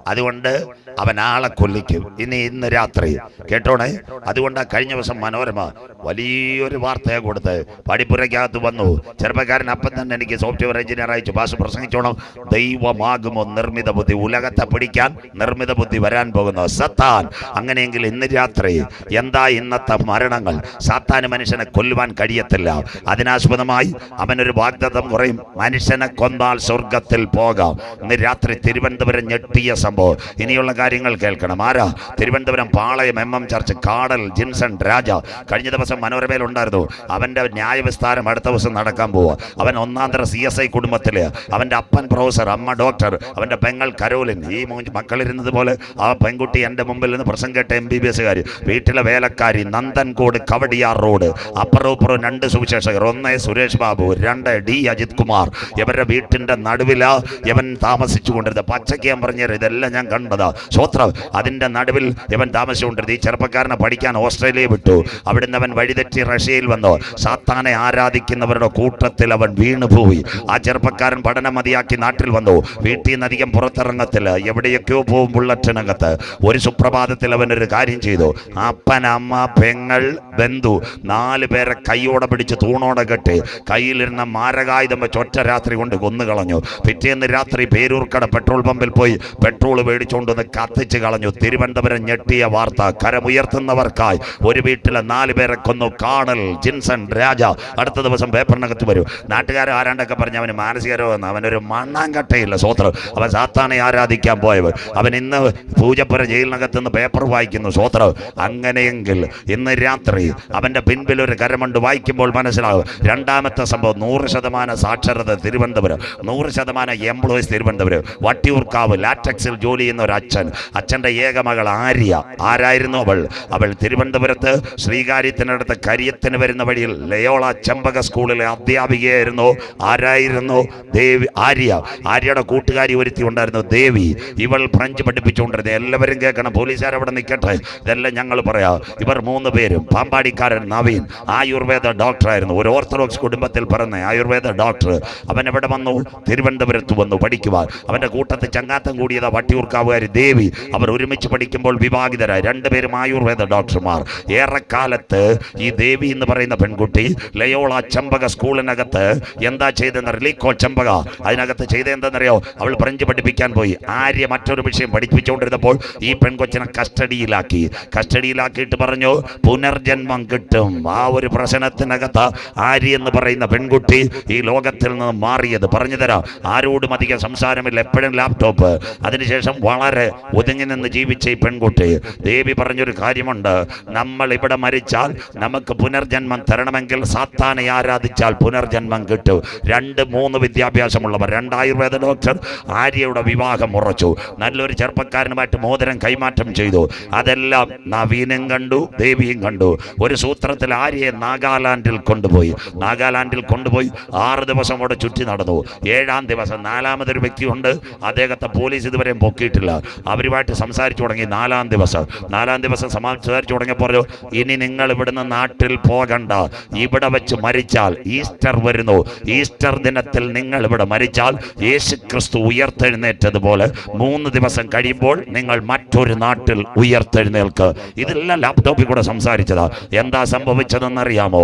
അതുകൊണ്ട് അവൻ ആളെ കൊല്ലിക്കും. ഇനി ഇന്ന് രാത്രി കേട്ടോണേ? അതുകൊണ്ടാണ് കഴിഞ്ഞ ദിവസം മനോരമ വലിയൊരു വാർത്തയെ കൊടുത്ത് പടിപ്പുരയ്ക്കകത്ത് വന്നു. ചെറുപ്പക്കാരൻ അപ്പം തന്നെ എനിക്ക് സോഫ്റ്റ്വെയർ എഞ്ചിനീയർ അയച്ചു ഭാഷ പ്രസംഗിച്ചോണം. ദൈവമാകുമോ നിർമ്മിത ബുദ്ധി? ഉലകത്തെ പിടിക്കാൻ നിർമ്മിത ബുദ്ധി വരാൻ പോകുന്നു. സത്താൻ അങ്ങനെയെങ്കിൽ ഇന്ന് രാത്രി എന്താ ഇന്നത്തെ മരണങ്ങൾ? സാത്താന് മനുഷ്യനെ കൊല്ലുവാൻ കഴിയത്തില്ല. അതിനാസ്പദമായി അവനൊരു വാഗ്ദത്തം കുറയും. മനുഷ്യനെ കൊന്നാൽ സ്വർഗത്തിൽ പോകാം. ഇന്ന് രാത്രി തിരുവനന്തപുരം ഞെട്ടിയ സംഭവം. ഇനിയുള്ള കാര്യങ്ങൾ കേൾക്കണം. ആരാ? Thiruvananthapuram Palayam M M church cathedral Jinson Raja. കഴിഞ്ഞ ദിവസം മനോരമയിൽ ഉണ്ടായിരുന്നു. അവന്റെ ന്യായവിസ്താരം അടുത്ത ദിവസം നടക്കാൻ പോവുക അവൻ ഒന്നാന്തര സി എസ് ഐ കുടുംബത്തിൽ അവന്റെ അപ്പൻ പ്രൊഫസർ അമ്മ ഡോക്ടർ അവന്റെ പെങ്ങൾ കരോലിൻ. ഈ മക്കളിരുന്നത് പോലെ ആ പെൺകുട്ടി എന്റെ മുമ്പിൽ നിന്ന് പ്രസംഗം കേട്ട എം ബി ബി എസ്സുകാർ വീട്ടിലെ വേലക്കാരി നന്ദൻകോട് കവടിയാർ റോഡ്. അപ്പുറവും രണ്ട് സുവിശേഷകർ. ഒന്ന് സുരേഷ് ബാബു രണ്ട് ഡി അജിത് കുമാർ. ഇവരുടെ വീട്ടിന്റെ നടുവിലാ ഇവൻ താമസിച്ചു കൊണ്ടിരുന്നത് പച്ചയ്ക്ക് ഞാൻ ഇതെല്ലാം ഞാൻ കണ്ടതാ. സ്വത്രം അതിന്റെ നടുവിൽ ഇവൻ താമസിച്ചുകൊണ്ടിരുന്നത് ഈ ചെറുപ്പക്കാരനെ പഠിക്കാൻ ഓസ്ട്രേലിയ വിട്ടു. അവിടുന്ന് അവൻ വഴിതെറ്റി റഷ്യയിൽ വന്നു. സാത്താനെ ആരാധിക്കുന്നവരുടെ കൂട്ടത്തിൽ അവൻ വീണുപോയി. ആ ചെറുപ്പക്കാരൻ പഠനം മതിയാക്കി നാട്ടിൽ വന്നു. വീട്ടിൽ നിന്ന് അധികം പുറത്തിറങ്ങത്തില്ല. എവിടെയൊക്കെയോ പോവും ബുള്ളറ്റിനകത്ത്. ഒരു സുപ്രഭാതത്തിൽ അവൻ ഒരു കാര്യം ചെയ്തു. അപ്പൻ അമ്മ പെങ്ങൾ ബന്ധു നാല് പേരെ കൈയോടെ പിടിച്ച് തൂണോടെ കെട്ടി കയ്യിലിരുന്ന മാരകായുധം വെച്ച് ഒറ്റ രാത്രി കൊണ്ട് കൊന്നു കളഞ്ഞു പിറ്റേന്ന് രാത്രി പേരൂർക്കട പെട്രോൾ പമ്പിൽ പോയി പെട്രോൾ മേടിച്ചുകൊണ്ടുവന്ന് കത്തിച്ച് കളഞ്ഞു. തിരുവനന്തപുരം ഞെട്ടിയ വാർത്ത കരമുയർത്തുന്നവർക്കായി ഒരു വീട്ടിലെ നാല് പേരെ കൊന്നു. കാണൽ ജിൻസൺ രാജ. അടുത്ത ദിവസം പേപ്പറിനകത്ത് വരും. നാട്ടുകാരെ ആരാണ്ടൊക്കെ പറഞ്ഞ് അവന് മാനസിക രോഗം അവനൊരു മണ്ണാങ്കട്ടയില്ല സ്വോത്രം അവൻ സാത്താനെ ആരാധിക്കാൻ പോയവർ അവൻ ഇന്ന് പൂജപ്പുര ജയിലിനകത്ത് നിന്ന് പേപ്പർ വായിക്കുന്നു സ്വോത്രം അങ്ങനെയെങ്കിൽ ഇന്ന് രാത്രി അവന്റെ പിൻപിൽ ഒരു കരമുണ്ട് വായിക്കുമ്പോൾ മനസ്സിലാകും. രണ്ടാമത്തെ സംഭവം നൂറ് ശതമാനം സാക്ഷരത തിരുവനന്തപുരം. നൂറ് ശതമാനം എംപ്ലോയീസ് തിരുവനന്തപുരം. വട്ടിയൂർക്കാവ് ലാറ്റക്സിൽ ജോലി ചെയ്യുന്ന ഒരു അച്ഛൻ. അച്ഛന്റെ ഏക മകൾ ആര്യ. ആരായിരുന്നു അവൾ? അവൾ തിരുവനന്തപുരത്ത് ശ്രീകാര്യത്തിനടുത്ത് കരിയത്തിന് വരുന്ന വഴിയിൽ ലയോള ചെമ്പക സ്കൂളിലെ അധ്യാപികയായിരുന്നു. ആരായിരുന്നു? ദേവി ആര്യ. ആര്യയുടെ കൂട്ടുകാരി ഒരുത്തി ഉണ്ടായിരുന്നു ദേവി. ഇവൾ ഫ്രഞ്ച് പഠിപ്പിച്ചുകൊണ്ടിരുന്നത്. എല്ലാവരും കേൾക്കണം. പോലീസുകാർ അവിടെ നിൽക്കട്ടെ. ഇതെല്ലാം ഞങ്ങൾ പറയാം. ഇവർ മൂന്ന് പേരും. പാമ്പാടിക്കാരൻ നവീൻ ആയുർവേദ ഡോക്ടറായിരുന്നു ഒരു ഓർത്തഡോക്സ് കുടുംബത്തിൽ പറഞ്ഞ ആയുർവേദ ഡോക്ടർ. അവൻ എവിടെ വന്നു? തിരുവനന്തപുരത്ത് വന്നു പഠിക്കുവാൻ. അവന്റെ കൂട്ടത്തിൽ ചങ്ങാത്തം കൂടിയതാ വട്ടിയൂർക്കാവുകാരി ദേവി. അവർ ഒരുമിച്ച് പഠിക്കുമ്പോൾ വിവാഹിതരായി. രണ്ടുപേരും ആയുർവേദ ഡോക്ടർമാർ. ഏറെക്കാലത്ത് ഈ ദേവി എന്ന് പറയുന്ന പെൺകുട്ടി ലയോള ചമ്പക സ്കൂളിനകത്ത് എന്താ ചെയ്തെന്ന് റിലീക്കോ ചെമ്പക. അതിനകത്ത് ചെയ്തെന്തെന്നറിയോ അവൾ ഫ്രഞ്ച് പഠിപ്പിക്കാൻ പോയി. ആര്യ മറ്റൊരു വിഷയം പഠിപ്പിച്ചുകൊണ്ടിരുന്നപ്പോൾ ഈ പെൺകൊച്ചിനെ കസ്റ്റഡിയിലാക്കി. കസ്റ്റഡിയിലാക്കിയിട്ട് പറഞ്ഞു പുനർജന്മം കിട്ടും. ആ ഒരു പ്രശ്നത്തിനകത്ത് ആര്യ എന്ന് പറയുന്ന പെൺകുട്ടി ഈ ലോകത്തിൽ നിന്ന് മാറിയത്. പറഞ്ഞു തരാം. ആരോടും അധികം സംസാരമില്ല. എപ്പോഴും ലാപ്ടോപ്പ് അതിനുശേഷം വളരെ ഒതുങ്ങി നിന്ന് ജീവിച്ച ഈ പെൺകുട്ടി ദേവി പറഞ്ഞൊരു കാര്യമുണ്ട്. നമ്മൾ ഇവിടെ മരിച്ചാൽ നമുക്ക് പുനർജന്മം തരണമെങ്കിൽ സാത്താനെ ആരാധിച്ചാൽ പുനർജന്മം കിട്ടും. രണ്ട് മൂന്ന് വിദ്യാഭ്യാസമുള്ളവർ രണ്ട് ആയുർവേദ ഡോക്ടർ ആര്യയുടെ വിവാഹം ഉറച്ചു. നല്ലൊരു ചെറുപ്പക്കാരനുമായിട്ട് മോതിരം കൈമാറ്റം ചെയ്തു. അതെല്ലാം നവീനും കണ്ടു ദേവിയും കണ്ടു. ഒരു സൂത്രത്തിൽ ആര്യയെ നാഗാലാൻഡിൽ കൊണ്ടുപോയി. നാഗാലാൻഡിൽ കൊണ്ടുപോയി ആറ് ദിവസം അവിടെ ചുറ്റി നടന്നു. ഏഴാം ദിവസം നാലാമതൊരു വ്യക്തിയുണ്ട്. അദ്ദേഹത്തെ പോലീസ് ഇതുവരെയും പൊക്കിയിട്ടില്ല. അവരുമായിട്ട് സംസാരിച്ചു തുടങ്ങി നാലാം ദിവസം. നാലാം ദിവസം സംസാരിച്ചു തുടങ്ങിയപ്പോൾ ഇനി നിങ്ങൾ ഇവിടുന്ന് നാട്ടിൽ പോകണ്ട. ഇവിടെ വെച്ച് മരിച്ചാൽ ഈസ്റ്റർ വരുന്നു. ഈസ്റ്റർ ദിനത്തിൽ നിങ്ങൾ ഇവിടെ മരിച്ചാൽ യേശു ക്രിസ്തു ഉയർത്തെഴുന്നേറ്റതുപോലെ മൂന്ന് ദിവസം കഴിയുമ്പോൾ നിങ്ങൾ മറ്റൊരു നാട്ടിൽ ഉയർത്തെഴുന്നേൽക്ക്. ഇതെല്ലാം ലാപ്ടോപ്പിൽ കൂടെ സംസാരിച്ചതാ. എന്താ സംഭവിച്ചതെന്ന് അറിയാമോ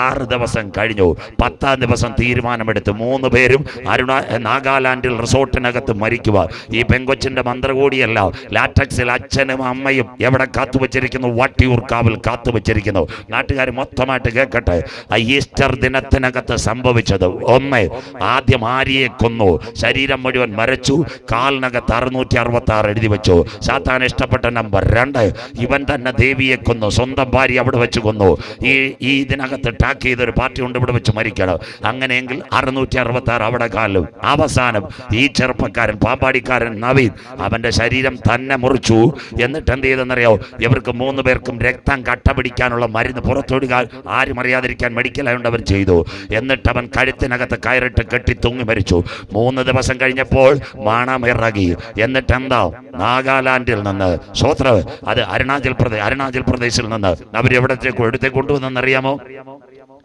ആറ് ദിവസം കഴിഞ്ഞു. പത്താം ദിവസം തീരുമാനമെടുത്ത് മൂന്ന് പേരും അരുണ നാഗാലാൻഡിൽ റിസോർട്ടിനകത്ത് മരിക്കുക. ഈ പെങ്കൊച്ചിന്റെ മന്ത്രകൂടിയല്ല. ലാറ്റക്സിൽ അച്ഛനും അമ്മയും എവിടെ കാത്തു വെച്ചിരിക്കുന്നു വട്ടിയൂർക്കാവിൽ കാത്തുവച്ചിരിക്കുന്നു. നാട്ടുകാർ മൊത്തമായിട്ട് കേൾക്കട്ടെ. ഈസ്റ്റർ ദിനത്തിനകത്ത് സംഭവിച്ചത് ഒന്ന് ആദ്യം ആര്യയെ കൊന്നു. ശരീരം മുഴുവൻ മരച്ചു. കാലിനകത്ത് അറുന്നൂറ്റി അറുപത്തി ആറ് എഴുതി വെച്ചു. സാത്താൻ ഇഷ്ടപ്പെട്ട നമ്പർ രണ്ട് ഇവൻ തന്നെ ദേവിയെ കൊന്നു. സ്വന്തം ഭാര്യ അവിടെ വെച്ച് കൊന്നു. ഈ ഈ ഇതിനകത്ത് ടാക്ക് ചെയ്തൊരു പാർട്ടി ഉണ്ട് ഇവിടെ വെച്ച് മരിക്കണം. അങ്ങനെയെങ്കിൽ അറുന്നൂറ്റി അറുപത്തി ആറ് അവിടെ കാലും. അവസാനം ഈ ചെറുപ്പക്കാരൻ പാമ്പാടിക്കാരൻ നവീൻ അവന്റെ ശരീരം തന്നെ മുറിച്ചു. എന്നിട്ട് എന്ത് ചെയ്തെന്നറിയോ ഇവർക്ക് മൂന്ന് പേർക്കും രക്തം കട്ട പിടിക്കാനുള്ള മരുന്ന് പുറത്തൊടുക ആരും അറിയാതിരിക്കാൻ മെഡിക്കലായോണ്ട് അവർ ചെയ്തു. എന്നിട്ട് അവൻ കഴുത്തിനകത്ത് കയറിട്ട് കെട്ടി തൂങ്ങി മരിച്ചു. മൂന്ന് ദിവസം കഴിഞ്ഞപ്പോൾ മാണം ഇറങ്ങി. എന്നിട്ട് എന്താ? നാഗാലാൻഡിൽ നിന്ന്. സ്വത്ര അത് അരുണാചൽ പ്രദേശ് അരുണാചൽ പ്രദേശിൽ നിന്ന്. അവർ എവിടത്തേക്ക് എടുത്തേക്ക് കൊണ്ടുവന്നെന്നറിയാമോ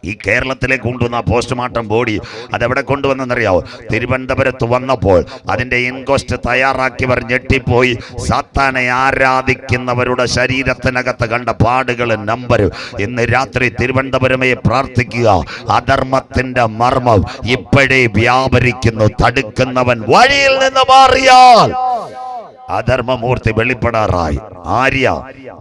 ഈ കേരളത്തിലേക്ക് കൊണ്ടുവന്ന പോസ്റ്റ്മോർട്ടം ബോഡി അതെവിടെ കൊണ്ടുവന്നെന്നറിയാവോ? തിരുവനന്തപുരത്ത് വന്നപ്പോൾ അതിന്റെ ഇൻകോസ്റ്റ് തയ്യാറാക്കിയവർ ഞെട്ടിപ്പോയി. സാത്താനെ ആരാധിക്കുന്നവരുടെ ശരീരത്തിനകത്ത് കണ്ട പാടുകൾ നമ്പരും ഇന്ന് രാത്രി തിരുവനന്തപുരമേ പ്രാർത്ഥിക്കുക. അധർമ്മത്തിന്റെ മർമ്മം ഇപ്പോഴേ വ്യാപരിക്കുന്നു. തടുക്കുന്നവൻ വഴിയിൽ നിന്ന് മാറിയാൽ അധർമ്മമൂർത്തി വെളിപ്പെടാറായി. ആര്യ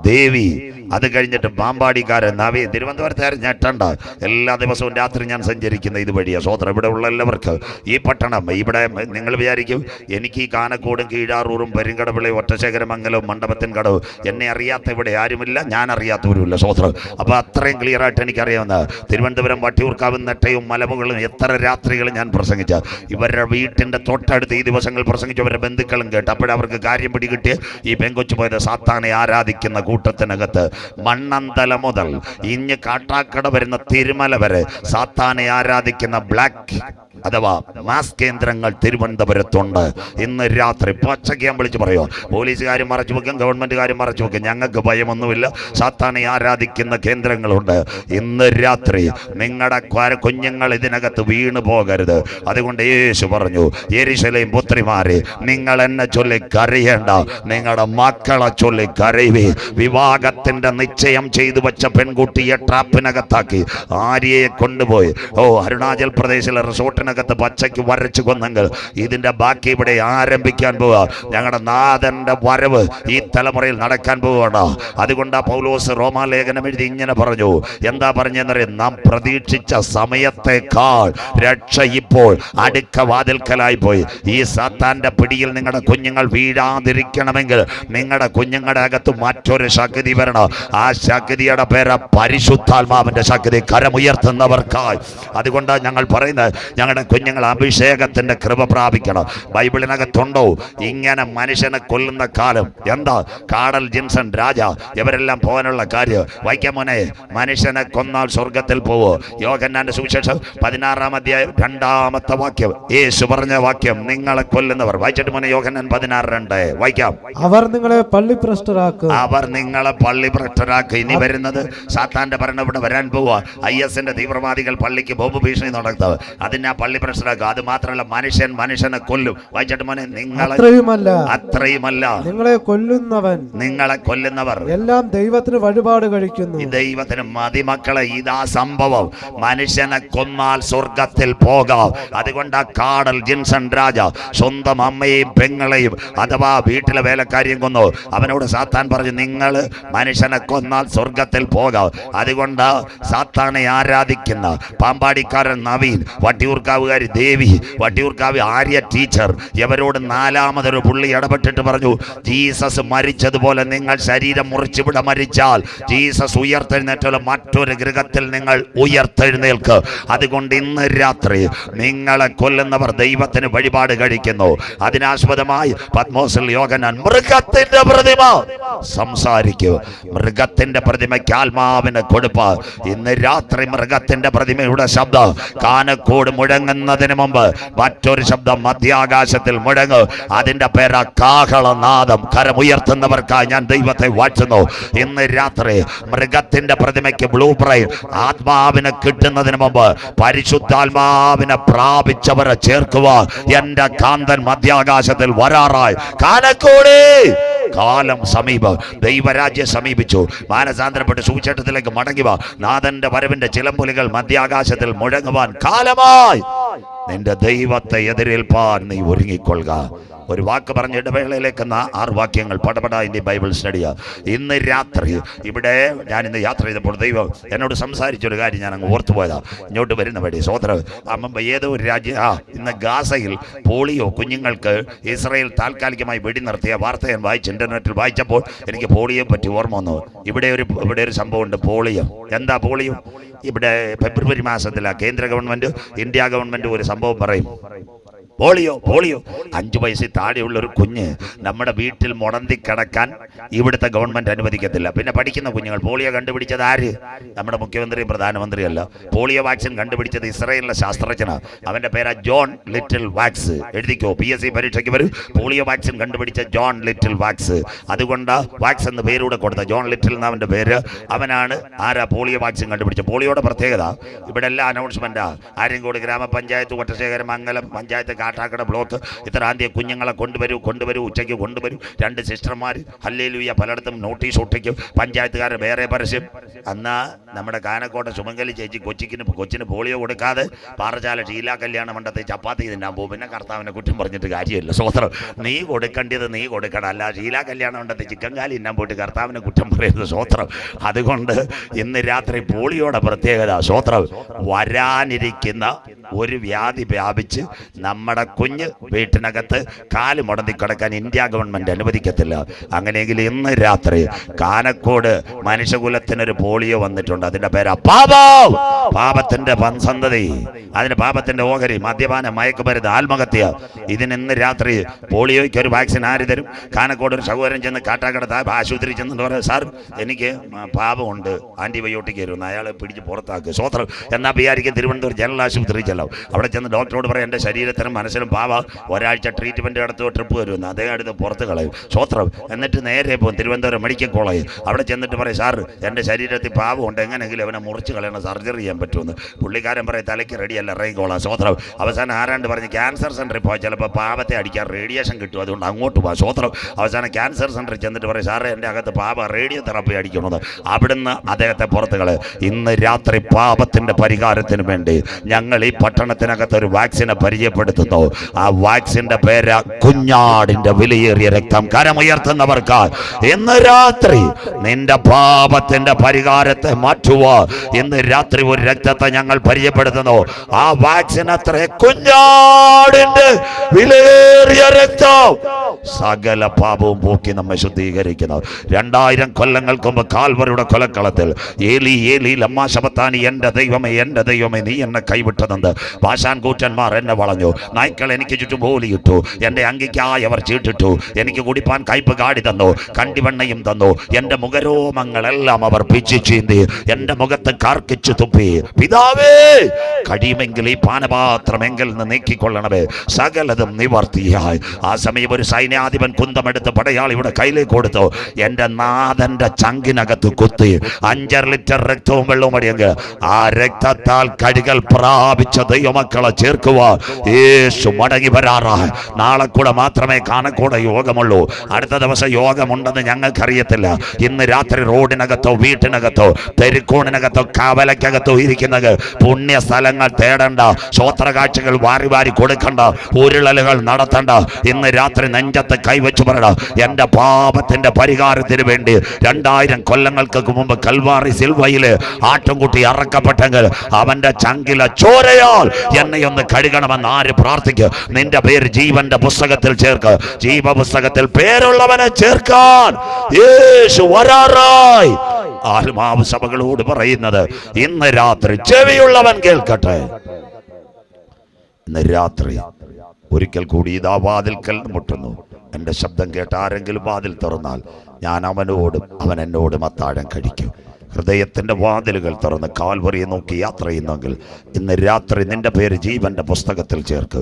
ദേവി അത് കഴിഞ്ഞിട്ട് പാമ്പാടിക്കാരൻ നവി തിരുവനന്തപുരത്തുകാരൻ ഞെട്ടണ്ട എല്ലാ ദിവസവും രാത്രി ഞാൻ സഞ്ചരിക്കുന്ന ഇതുവഴിയാ സ്വോത്രം ഇവിടെ ഉള്ള എല്ലാവർക്ക് ഈ പട്ടണം ഇവിടെ നിങ്ങൾ വിചാരിക്കും എനിക്ക് ഈ കാനക്കോടും കീഴാറൂറും പെരുങ്കടവിളി ഒറ്റശേഖരമംഗലവും മണ്ഡപത്തിൻ കടവും എന്നെ അറിയാത്ത ഇവിടെ ആരുമില്ല ഞാൻ അറിയാത്തവരുമില്ല സ്വോത്രം അപ്പോൾ അത്രയും ക്ലിയർ ആയിട്ട് എനിക്കറിയാവുന്ന തിരുവനന്തപുരം വട്ടിയൂർക്കാവും നെട്ടയും മലമുകളും എത്ര രാത്രികൾ ഞാൻ പ്രസംഗിച്ച. ഇവരുടെ വീട്ടിന്റെ തൊട്ടടുത്ത് ഈ ദിവസങ്ങൾ പ്രസംഗിച്ചവരുടെ ബന്ധുക്കളും കേട്ട് അപ്പോഴവർക്ക് കാര്യം പിടികിട്ടിയ ഈ പെങ്കൊച്ചു പോയത് സാത്താനെ ആരാധിക്കുന്ന കൂട്ടത്തിനകത്ത് മണ്ണന്തല മുതൽ ഇഞ്ഞ് കാട്ടാക്കട വരുന്ന തിരുമല വരെ സാത്താനെ ആരാധിക്കുന്ന ബ്ലാക്ക് അഥവാ മാസ് കേന്ദ്രങ്ങൾ തിരുവനന്തപുരത്തുണ്ട്. ഇന്ന് രാത്രി പച്ചയ്ക്ക് ഞാൻ വിളിച്ച് പറയോ? പോലീസുകാർ മറച്ചു വെക്കും ഗവൺമെന്റുകാർ മറച്ചു വെക്കും. ഞങ്ങൾക്ക് ഭയമൊന്നുമില്ല. സാത്താനെ ആരാധിക്കുന്ന കേന്ദ്രങ്ങളുണ്ട്. ഇന്ന് രാത്രി നിങ്ങളുടെ കുഞ്ഞുങ്ങൾ ഇതിനകത്ത് വീണു പോകരുത്. അതുകൊണ്ട് യേശു പറഞ്ഞു എരിശലയും പുത്രിമാരെ നിങ്ങൾ എന്നെ ചൊല്ലി കരയേണ്ട. നിങ്ങളുടെ മക്കളെ ചൊല്ലി കരയുവേ. വിവാഹത്തിന്റെ നിശ്ചയം ചെയ്തു വെച്ച പെൺകുട്ടിയെ ട്രാപ്പിനകത്താക്കി. ആര്യയെ കൊണ്ടുപോയി. ഓ അരുണാചൽ പ്രദേശിലെ റിസോർട്ടിനകത്ത് പച്ചയ്ക്ക് വരച്ചു കൊന്നെങ്കിൽ ഇതിന്റെ ബാക്കി ഇവിടെ ആരംഭിക്കാൻ പോവുക ഞങ്ങളുടെ നാഥന്റെ വരവ് ഈ തലമുറയിൽ നടക്കാൻ പോവുകയാണ് അതുകൊണ്ട് ആ പൗലോസ് റോമാലേഖനം എഴുതി ഇങ്ങനെ പറഞ്ഞു. എന്താ പറഞ്ഞെന്നറിയാം നാം പ്രതീക്ഷിച്ച സമയത്തേക്കാൾ രക്ഷ ഇപ്പോൾ അടുക്ക വാതിൽക്കലായി പോയി. ഈ സാത്താന്റെ പിടിയിൽ നിങ്ങളുടെ കുഞ്ഞുങ്ങൾ വീഴാതിരിക്കണമെങ്കിൽ നിങ്ങളുടെ കുഞ്ഞുങ്ങളുടെ അകത്ത് മറ്റൊരു ശക്തി വരണം. ആ ശക്തിയുടെ പേര പരിശുദ്ധാത്മാവിന്റെ ശക്തി. കരമുയർത്തുന്നവർക്കായി. അതുകൊണ്ടാണ് ഞങ്ങൾ പറയുന്നത് ഞങ്ങളുടെ കുഞ്ഞുങ്ങൾ അഭിഷേകത്തിന്റെ കൃപ പ്രാപിക്കണം. ബൈബിളിനകത്തുണ്ടോ? ഇങ്ങനെ മനുഷ്യനെ കൊല്ലുന്ന കാലം. എന്താ? കാടൽ ജിൻസൺ രാജ ഇവരെല്ലാം പോകാനുള്ള കാര്യം. വൈക്കമോനെ മനുഷ്യനെ കൊന്നാൽ സ്വർഗത്തിൽ പോവോ? യോഗന്നാന്റെ സുവിശേഷം പതിനാറാം അധ്യായം രണ്ടാമത്തെ വാക്യം. യേശു പറഞ്ഞ വാക്യം നിങ്ങളെ കൊല്ലുന്നവർ. വായിച്ചിട്ട് മോനെ യോഗന്നാൻ പതിനാറ് രണ്ട്. വായിക്കാം.
അവർ നിങ്ങളെ പള്ളി ഭ്രഷ്ടരാക്കും
അവർ നിങ്ങളെ പള്ളി ഭ്രഷ്ടരാക്കും ഇനി വരുന്നത് സാത്താന്റെ ഭരണം ഇവിടെ വരാൻ പോവുക ഐ എസിന്റെ തീവ്രവാദികൾ പള്ളിക്ക് ബോംബ് ഭീഷണി നടത്തുക അതിനെ ആ പള്ളി ഭ്രഷ്ടരാക്കുക അത് മാത്രമല്ല മനുഷ്യൻ മനുഷ്യനെ കൊല്ലും. വായിച്ചിട്ട് മോനെ നിങ്ങളെ
അത്രയുമല്ല.
അത്രയുമല്ല.
നിങ്ങളെ കൊല്ലുന്നവൻ.
നിങ്ങളെ കൊല്ലുന്നവർ.
എല്ലാം ദൈവത്തിന് വഴിപാട് കഴിക്കുന്നു.
ദൈവത്തിന് മതിമക്കളെ ഇതാ സംഭവം. മനുഷ്യനെ കൊന്നാൽ സ്വർഗത്തിൽ പോകാം. അതുകൊണ്ട് ആ കാടൽ ജിൻസൺ രാജ സ്വന്തം അമ്മയെയും പെങ്ങളെയും അഥവാ വീട്ടിലെ വേലക്കാരിയും കൊന്നു. അവനോട് സാത്താൻ പറഞ്ഞു നിങ്ങൾ മനുഷ്യനെ കൊന്നാൽ സ്വർഗത്തിൽ പോകാം. അതുകൊണ്ട് സാത്താനെ ആരാധിക്കുന്ന പാമ്പാടിക്കാരൻ നവീൻ വട്ടിയൂർക്കാവ് വട്ടിയൂർക്കാവുകാരി ദേവി വട്ടിയൂർക്കാവ് ആര്യ ടീച്ചർ ഇവരോട് നാലാമതൊരു പുള്ളി ഇടപെട്ടിട്ട് പറഞ്ഞു ജീസസ് മരിച്ചതുപോലെ നിങ്ങൾ ശരീരം മുറിച്ചിവിടെ മരിച്ചാൽ ജീസസ് ഉയർത്തെഴുന്നേറ്റുള്ള മറ്റൊരു ഗൃഹത്തിൽ നിങ്ങൾ ഉയർത്തെഴുന്നേൽക്ക്. അതുകൊണ്ട് ഇന്ന് രാത്രി നിങ്ങളെ കൊല്ലുന്നവർ ദൈവത്തിന് വഴിപാട് കഴിക്കുന്നു. അതിനാസ്പദമായി പത്മോസിൽ യോഗനാൻ മൃഗത്തിന്റെ പ്രതിമ സംസാരിക്കൂ. മൃഗത്തിന്റെ പ്രതിമയ്ക്ക് ആത്മാവിന് കൊടുപ്പ്. ഇന്ന് രാത്രി മൃഗത്തിന്റെ പ്രതിമയുടെ ശബ്ദം കാനക്കോട് മുഴങ്ങുന്നതിന് മുമ്പ് മറ്റൊരു ശബ്ദം മധ്യാകാശത്തിൽ മുഴങ്ങു. അതിന്റെ പേരാ കാഹളനാദം. കരമുയർത്തുന്നവർക്കായി ഞാൻ ദൈവത്തെ വാഴ്ത്തുന്നു. ഇന്ന് രാത്രി മൃഗത്തിന്റെ പ്രതിമയ്ക്ക് ബ്ലൂ ബ്രെയിൻ. ആത്മാവിനെ കിട്ടുന്നതിന് മുമ്പ് പരിശുദ്ധാത്മാവിനെ പ്രാപിച്ചവരെ ചേർക്കുക എന്റെ കാന്തൻ മധ്യാകാശത്തിൽ വരാറായി. കാനക്കോടേ! കാലം സമീപം. ദൈവരാജ്യം സമീപിച്ചു. മാനസാന്തരപ്പെട്ട് സൂചേട്ടത്തിലേക്ക് മടങ്ങുക നാഥന്റെ വരവിന്റെ ചിലമ്പുലികൾ മധ്യാകാശത്തിൽ മുഴങ്ങുവാൻ കാലമായി. നിന്റെ ദൈവത്തെ എതിരേൽപ്പാൻ നീ ഒരുങ്ങിക്കൊള്ളുക. ഒരു വാക്ക് പറഞ്ഞ ഇടവേളയിലേക്ക് എന്ന ആറ് വാക്യങ്ങൾ. പടപട ഇന്ത്യ ബൈബിൾ സ്റ്റഡിയ ഇന്ന് രാത്രി ഇവിടെ ഞാൻ ഇന്ന് യാത്ര ചെയ്തപ്പോൾ ദൈവം എന്നോട് സംസാരിച്ചൊരു കാര്യം ഞാൻ അങ്ങ് ഓർത്തു പോയതാ. ഇങ്ങോട്ട് വരുന്ന വഴി സോദര അമ്മ ഏതോ ഒരു രാജ്യ ആ ഇന്ന് ഗാസയിൽ പോളിയോ കുഞ്ഞുങ്ങൾക്ക് ഇസ്രയേൽ താൽക്കാലികമായി വെടി നിർത്തിയ വാർത്ത ഞാൻ വായിച്ചു ഇന്റർനെറ്റിൽ വായിച്ചപ്പോൾ എനിക്ക് പോളിയോയെ പറ്റി ഓർമ്മ വന്നു. ഇവിടെ ഒരു ഇവിടെ ഒരു സംഭവമുണ്ട് പോളിയോ. എന്താ പോളിയോ? ഇവിടെ ഫെബ്രുവരി മാസത്തിലാണ് കേന്ദ്ര ഗവൺമെന്റ് ഇന്ത്യ ഗവൺമെന്റ് ഒരു സംഭവം പറയും. Polio polio. അഞ്ചു വയസ്സിൽ താഴെയുള്ള ഒരു കുഞ്ഞ് നമ്മുടെ വീട്ടിൽ മുടന്തി കിടക്കാൻ ഇവിടുത്തെ ഗവൺമെന്റ് അനുവദിക്കത്തില്ല. പിന്നെ പഠിക്കുന്ന കുഞ്ഞുങ്ങൾ പോളിയോ കണ്ടുപിടിച്ചത് ആര്? നമ്മുടെ മുഖ്യമന്ത്രിയും പ്രധാനമന്ത്രിയല്ല. പോളിയോ വാക്സിൻ കണ്ടുപിടിച്ചത് ഇസ്രയേലിലെ ശാസ്ത്രജ്ഞനാണ് അവന്റെ പേരാ ജോൺ ലിറ്റിൽ വാക്സ്. എഴുതിക്കോ പി എസ് സി പരീക്ഷയ്ക്ക് വരും. പോളിയോ വാക്സിൻ കണ്ടുപിടിച്ച ജോൺ ലിറ്റിൽ വാക്സ്. അതുകൊണ്ട് വാക്സ് എന്ന് പേരൂടെ കൊടുത്ത ജോൺ ലിറ്റിൽ എന്ന അവന്റെ പേര്. അവനാണ് ആരാ പോളിയോ വാക്സിൻ കണ്ടുപിടിച്ച? പോളിയോയുടെ പ്രത്യേകത. ഇവിടെ എല്ലാ അനൗൺസ്മെന്റാ. ആര്യങ്കോട് ഗ്രാമപഞ്ചായത്ത് ഒറ്റശേഖരം മംഗലം പഞ്ചായത്ത് കാട്ടാക്കട ബ്ലോക്ക്. ഇത്രാന്തിയ കുഞ്ഞുങ്ങളെ കൊണ്ടുവരൂ കൊണ്ടുവരൂ ഉച്ചയ്ക്ക് കൊണ്ടുവരൂ. രണ്ട് സിസ്റ്റർമാർ ഹല്ലേലൂയ പലയിടത്തും നോട്ടീസ് ഒട്ടിക്കും. പഞ്ചായത്തുകാർ വേറെ പരസ്യം. അന്നാ നമ്മുടെ കാനക്കോട്ട സുമംഗലി ചേച്ചി കൊച്ചിക്കിന് കൊച്ചിന് പോളിയോ കൊടുക്കാതെ പാറശാല ഷീല കല്യാണ മണ്ഡത്തെ ചപ്പാത്തി തിന്നാൻ പോകും. പിന്നെ കർത്താവിനെ കുറ്റം പറഞ്ഞിട്ട് കാര്യമില്ല. സ്വോത്രം നീ കൊടുക്കേണ്ടത് നീ കൊടുക്കണം. അല്ല ഷീല കല്യാണ മണ്ഡത്തെ ചിക്കൻ കാലി തിന്നാൻ പോയിട്ട് കർത്താവിനെ കുറ്റം പറയുന്നത് സ്വോത്രം അതുകൊണ്ട് ഇന്ന് രാത്രി പോളിയോടെ പ്രത്യേകത സ്വോത്രം വരാനിരിക്കുന്ന ഒരു വ്യാധി വ്യാപിച്ച് നമ്മുടെ കുഞ്ഞ് വീട്ടിനകത്ത് കാൽ മുടന്തി കിടക്കാൻ ഇന്ത്യ ഗവൺമെന്റ് അനുവദിക്കത്തില്ല. അങ്ങനെയെങ്കിൽ ഇന്ന് രാത്രി കാനക്കോട് മനുഷ്യകുലത്തിനൊരു പോളിയോ വന്നിട്ടുണ്ട്. അതിന്റെ പേര് പാപം പാപത്തിന്റെ പൻസന്തതി. അതിന് പാപത്തിന്റെ ഓഹരി മദ്യപാന മയക്കുമരുന്ന് ആത്മഹത്യ. ഇതിന് ഇന്ന് രാത്രി പോളിയോയ്ക്ക് ഒരു വാക്സിൻ ആര് തരും? കാനക്കോട് ഒരു സഹോദരൻ ചെന്ന് കാട്ടാക്കട ആശുപത്രി ചെന്നിട്ട് പറയാം സാർ എനിക്ക് പാപമുണ്ട്. ആന്റിബയോട്ടിക് തരുന്നു അയാളെ പിടിച്ച് പുറത്താക്കുക സ്വത്രം എന്നാ വിചാരിക്കും തിരുവനന്തപുരം ജനറൽ ആശുപത്രി ചെല്ലാം അവിടെ ചെന്ന് ഡോക്ടറോട് പറയാം എന്റെ ശരീരത്തിനും മനസ്സിലും പാവ ഒരാഴ്ച ട്രീറ്റ്മെന്റ് എടുത്ത് ട്രിപ്പ് വരുമെന്ന്. അദ്ദേഹം അടുത്ത് പുറത്ത് കളയും. സ്വത്രം. എന്നിട്ട് നേരെ പോകും തിരുവനന്തപുരം മെഡിക്കൽ കോളേജ് അവിടെ ചെന്നിട്ട് പറയും സാർ എന്റെ ശരീരത്തിൽ പാവമുണ്ട്. എങ്ങനെയെങ്കിലും അവനെ മുറിച്ച് കളയണം. സർജറി ചെയ്യാൻ പറ്റുമെന്ന്. പുള്ളിക്കാരൻ പറയും തലയ്ക്ക് റെഡിയല്ല ഇറങ്ങിക്കോളാം. സ്വത്രം. അവസാനം ആരാണ്ട് പറഞ്ഞ് ക്യാൻസർ സെന്ററിൽ പോയാൽ ചിലപ്പോൾ പാവത്തെ അടിക്കാൻ റേഡിയേഷൻ കിട്ടും. അതുകൊണ്ട് അങ്ങോട്ട് പോകാം സ്വത്രം. അവസാനം ക്യാൻസർ സെന്ററിൽ ചെന്നിട്ട് പറയും സാറേ എന്റെ അകത്ത് പാവ റേഡിയോ തെറാപ്പി അടിക്കണത് അവിടുന്ന് അദ്ദേഹത്തെ പുറത്ത് കളയും. ഇന്ന് രാത്രി പാപത്തിന്റെ പരിഹാരത്തിന് വേണ്ടി ഞങ്ങൾ ഈ പട്ടണത്തിനകത്ത് ഒരു വാക്സിനെ പരിചയപ്പെടുത്തുന്നു. ആ വാക്സിന്റെ പേര് കുഞ്ഞാടിന്റെ വിലയേറിയ രക്തം കരമുയർത്തുന്നവർക്ക്. ഇന്ന് രാത്രി നിന്റെ പാപത്തിന്റെ പരിഹാരത്തെ മാറ്റുക ഇന്ന് രാത്രി ഒരു രക്തത്തെ ഞങ്ങൾ പരിചയപ്പെടുത്തുന്നു. ആ വാക്സിൻ അത്ര കുഞ്ഞാടിന്റെ വിലയേറിയ രക്തം. സകല പാപവും പോക്കി നമ്മെ ശുദ്ധീകരിക്കുന്നു. രണ്ടായിരം കൊല്ലങ്ങൾക്ക് മുമ്പ് കാൽവരുടെ കൊലക്കളത്തിൽ ഏലി ഏലി ലമ്മാ ശബത്താനി എന്റെ ദൈവമേ എന്റെ ദൈവമേ നീ എന്നെ കൈവിട്ടതെന്ന് ഭാഷാൻ കൂറ്റന്മാർ എന്നെ വളഞ്ഞു. നായ്ക്കൾ എനിക്ക് ചുറ്റും പോലിയിട്ടു എന്റെ അങ്കിക്കായവർ ചീട്ടിട്ടു. എനിക്ക് കുടിപ്പാൻ കയ്പ് കാടി തന്നു. കണ്ടിവെണ്ണയും തന്നു. എന്റെ മുഖരോമങ്ങളെല്ലാം അവർ പിച്ചു ചീന്തി. എന്റെ മുഖത്ത് കാർക്കിച്ചു തുപ്പി. പിതാവേ കഴിയുമെങ്കിൽ ഈ പാനപാത്രം പാനപാത്രമെങ്കിൽ നിന്ന് നീക്കിക്കൊള്ളണമേ. സകലതും നിവർത്തിയായി. ആ സമയം ഒരു സൈന്യാധിപൻ കുന്തമെടുത്ത് പടയാളിയുടെ കയ്യിലേക്ക് കൊടുത്തു. എന്റെ നാഥന്റെ ചങ്കിനകത്ത് കുത്തി. അഞ്ചര ലിറ്റർ രക്തവും വെള്ളവും അടിയെങ്കിൽ ആ രക്തത്താൽ കഴുകൽ പ്രാപിച്ച ദൈവമക്കളെ ചേർക്കുവാൻ യേശു മടങ്ങി വരാറാ. നാളെ കൂടെ മാത്രമേ കാണക്കൂടെ യോഗമുള്ളൂ. അടുത്ത ദിവസം യോഗമുണ്ടെന്ന് ഞങ്ങൾക്കറിയത്തില്ല. ഇന്ന് രാത്രി റോഡിനകത്തോ വീട്ടിനകത്തോ തെരുക്കോണിനകത്തോ കവലക്കകത്തോ ഇരിക്കുന്നത് പുണ്യ സ്ഥലങ്ങൾ തേടണ്ട. സ്വോത്രകാഴ്ചകൾ വാരി വാരി കൊടുക്കണ്ട. ഉരുളലുകൾ നടത്തണ്ട. ഇന്ന് രാത്രി നെഞ്ചത്ത് കൈവച്ചു പറയണ. എന്റെ പാപത്തിന്റെ പരിഹാരത്തിന് വേണ്ടി രണ്ടായിരം കൊല്ലങ്ങൾക്ക് മുമ്പ് കൽവാറി സിൽവയിൽ ആട്ടുംകുട്ടി അറക്കപ്പെട്ടെങ്കിൽ അവന്റെ ചങ്കില ചോരയാ. കൃപയാൽ എന്നെ ഒന്ന് കഴുകണമെന്ന് ആര് പ്രാർത്ഥിക്കുക നിന്റെ പേര് ജീവന്റെ പുസ്തകത്തിൽ ചേർക്ക്. ജീവ പുസ്തകത്തിൽ പേരുള്ളവനെ ചേർക്കാൻ. യേശു വരാറായി. ആത്മാവ് സഭകളോട് പറയുന്നത് ഇന്ന് രാത്രി ചെവിയുള്ളവൻ കേൾക്കട്ടെ. ഇന്ന് രാത്രി ഒരിക്കൽ കൂടി ഇതാ വാതിൽക്കൽ മുട്ടുന്നു. എന്റെ ശബ്ദം കേട്ട് ആരെങ്കിലും വാതിൽ തുറന്നാൽ ഞാൻ അവനോടും അവൻ എന്നോടും അത്താഴം കഴിക്കും. ഹൃദയത്തിന്റെ വാതിലുകൾ തുറന്ന് കാൽവറിയെ നോക്കി യാത്ര ചെയ്യുന്നെങ്കിൽ ഇന്ന് രാത്രി നിന്റെ പേര് ജീവന്റെ പുസ്തകത്തിൽ ചേർക്ക്.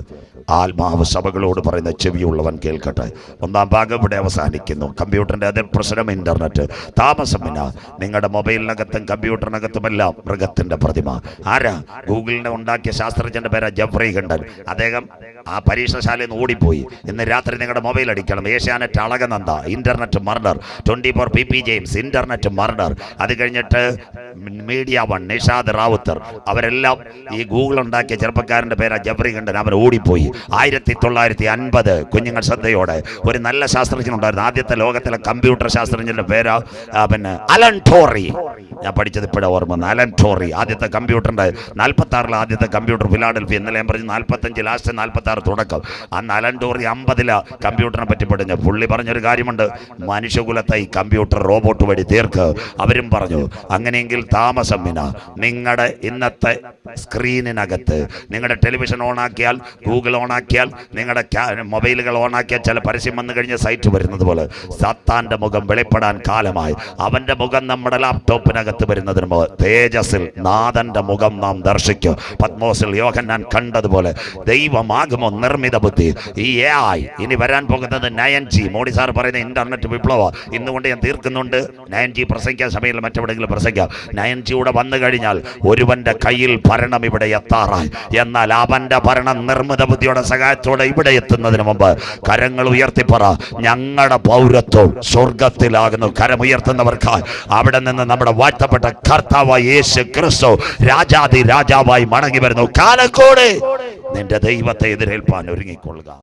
ആത്മാവ് സഭകളോട് പറയുന്ന ചെവിയുള്ളവൻ കേൾക്കട്ടെ. ഒന്നാം ഭാഗം ഇവിടെ അവസാനിക്കുന്നു. കമ്പ്യൂട്ടറിന്റെ അതേ പ്രശ്നം ഇന്റർനെറ്റ് താമസമില്ല നിങ്ങളുടെ മൊബൈലിനകത്തും കമ്പ്യൂട്ടറിനകത്തുമെല്ലാം മൃഗത്തിന്റെ പ്രതിമ. ആരാ? ഗൂഗിളിനെ ഉണ്ടാക്കിയ ശാസ്ത്രജ്ഞന്റെ പേരാ ജഫ്രി ഖണ്ഡൻ. അദ്ദേഹം ആ പരീക്ഷണശാലയിൽ നിന്ന് ഓടിപ്പോയി. ഇന്ന് രാത്രി നിങ്ങളുടെ മൊബൈൽ അടിക്കണം. Asianet Alakananda. Internet murder twenty four P P James internet murder അത് കഴിഞ്ഞിട്ട് മീഡിയ വൺ നിഷാദ് റാവുത്തർ. അവരെല്ലാം ഈ ഗൂഗിൾ ഉണ്ടാക്കിയ ചെറുപ്പക്കാരന്റെ പേരാ ജഫ്രി ഖണ്ഡൻ. അവർ ഓടിപ്പോയി. ആയിരത്തി തൊള്ളായിരത്തി അൻപത് കുഞ്ഞുങ്ങൾ ശ്രദ്ധയോടെ. ഒരു നല്ല ശാസ്ത്രജ്ഞൻ ഉണ്ടായിരുന്നു. ആദ്യത്തെ ലോകത്തിലെ കമ്പ്യൂട്ടർ ശാസ്ത്രജ്ഞന്റെ പേരാ പിന്നെ അലൻ ടോറി. ഞാൻ പഠിച്ചത് ഇപ്പോഴാണ് ഓർമ്മ. അലൻ ടോറി. ആദ്യത്തെ കമ്പ്യൂട്ടറിന്റെ നാൽപ്പത്തി ആറിലെ ആദ്യത്തെ കമ്പ്യൂട്ടർ ഫിലാഡൽഫി ഇന്നലെ ഞാൻ പറഞ്ഞു നാൽപ്പത്തഞ്ച് ലാസ്റ്റ് നാൽപ്പത്തി ആറ് തുടക്കം. അന്ന് അലൻ ടോറി അമ്പതിലെ കമ്പ്യൂട്ടറിനെ പറ്റി പഠിഞ്ഞു പുള്ളി പറഞ്ഞൊരു കാര്യമുണ്ട്. മനുഷ്യകുലത്തെ ഈ കമ്പ്യൂട്ടർ റോബോട്ട് വഴി തീർക്ക്. അവരും പറഞ്ഞു അങ്ങനെയെങ്കിൽ താമസം വിന നിങ്ങളുടെ ഇന്നത്തെ സ്ക്രീനിനകത്ത് നിങ്ങളുടെ ടെലിവിഷൻ ഓൺ ആക്കിയാൽ ഗൂഗിൾ ഓണാക്കിയാൽ നിങ്ങളുടെ മൊബൈലുകൾ ഓണാക്കിയാൽ ചില പരസ്യം വന്നു കഴിഞ്ഞ സൈറ്റ് വരുന്നത് പോലെ. സത്താന്റെ മുഖം വെളിപ്പെടാൻ കാലമായി. അവന്റെ മുഖം നമ്മുടെ ലാപ്ടോപ്പിനകത്ത് വരുന്നതിന് മുമ്പ് തേജസ്സിൽ നാഥന്റെ മുഖം നാം ദർശിക്കും. പത്മോസിൽ യോഗൻ ഞാൻ കണ്ടതുപോലെ ദൈവമാകുമോ നിർമ്മിത ബുദ്ധി? ഈ എ ഐ ഇനി വരാൻ പോകുന്നത് നയൻ ജി മോഡി സാർ പറയുന്ന ഇന്റർനെറ്റ് വിപ്ലവ ഇന്നുകൊണ്ട് ഞാൻ തീർക്കുന്നുണ്ട്. നയൻ ജി പ്രസംഗിക്കാൻ സമയത്ത് മറ്റെവിടെയെങ്കിലും പ്രസംഗിക്കാം. നയൻ ജിയുടെ വന്നു കഴിഞ്ഞാൽ ഒരുവന്റെ കയ്യിൽ ഭരണം ഇവിടെ എത്താറായി. എന്നാൽ അവന്റെ ഭരണം നിർമ്മിത ബുദ്ധിയുടെ സഹായത്തോടെ ഇവിടെ എത്തുന്നതിന് മുമ്പ് കരങ്ങൾ ഉയർത്തിപ്പറ ഞങ്ങളുടെ പൗരത്വം സ്വർഗത്തിലാകുന്നു കരമുയർത്തുന്നവർക്കായി അവിടെ നിന്ന് നമ്മുടെ വാഴ്ത്തപ്പെട്ട കർത്താവായി യേശു ക്രിസ്തു രാജാതി രാജാവായി മടങ്ങി വരുന്നു. കാലക്കോടെ നിന്റെ ദൈവത്തെ എതിരേൽപ്പാൻ ഒരുങ്ങിക്കൊള്ളുക.